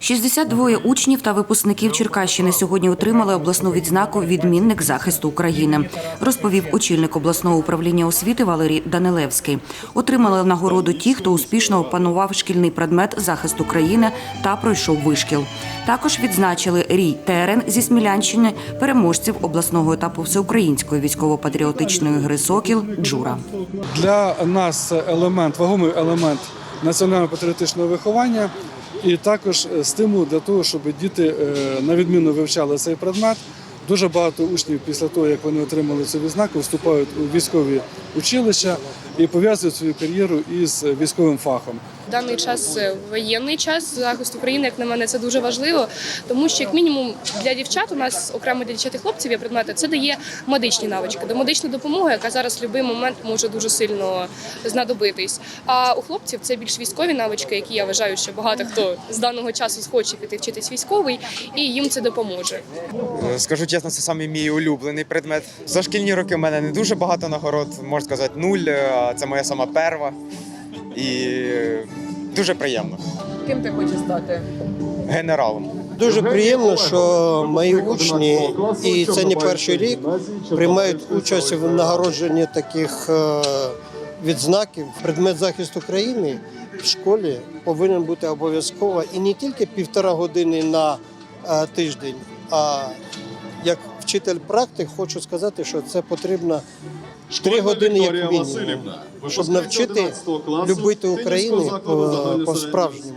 62 учнів та випускників Черкащини сьогодні отримали обласну відзнаку Відмінник захисту України, розповів очільник обласного управління освіти Валерій Данилевський. Отримали нагороду ті, хто успішно опанував шкільний предмет захисту країни та пройшов вишкіл. Також відзначили Рій Терен зі Смілянщини, переможців обласного етапу всеукраїнської військово-патріотичної гри Сокіл Джура. Для нас елемент, вагомий елемент національно-патріотичного виховання і також е, стимул для того, щоб діти е, на відміну вивчали цей предмет. Дуже багато учнів після того, як вони отримали цю відзнаку, вступають у військові училища і пов'язують свою кар'єру із військовим фахом. В даний час е, воєнний час захист України, як на мене, це дуже важливо, тому що як мінімум для дівчат у нас окремо для дівчат і хлопців є предмети. Це дає медичні навички, домедична допомога, яка зараз в будь-який момент може дуже сильно знадобитись. А у хлопців це більш військові навички, які я вважаю, що багато хто з даного часу схоче піти вчитись військовий, і їм це допоможе. Е, Скажу чесно, це саме мій улюблений предмет. За шкільні роки в мене не дуже багато нагород, можна сказати, нуль. Це моя сама перва. І дуже приємно. Ким ти хочеш стати? Генералом. Дуже приємно, що мої учні, і це не перший рік, приймають участь в нагородженні таких е, відзнаків. Предмет захисту країни в школі повинен бути обов'язково і не тільки півтора години на е, тиждень, а як вчитель практик хочу сказати, що це потрібно три години як мінімум, щоб навчити любити Україну по- по-справжньому.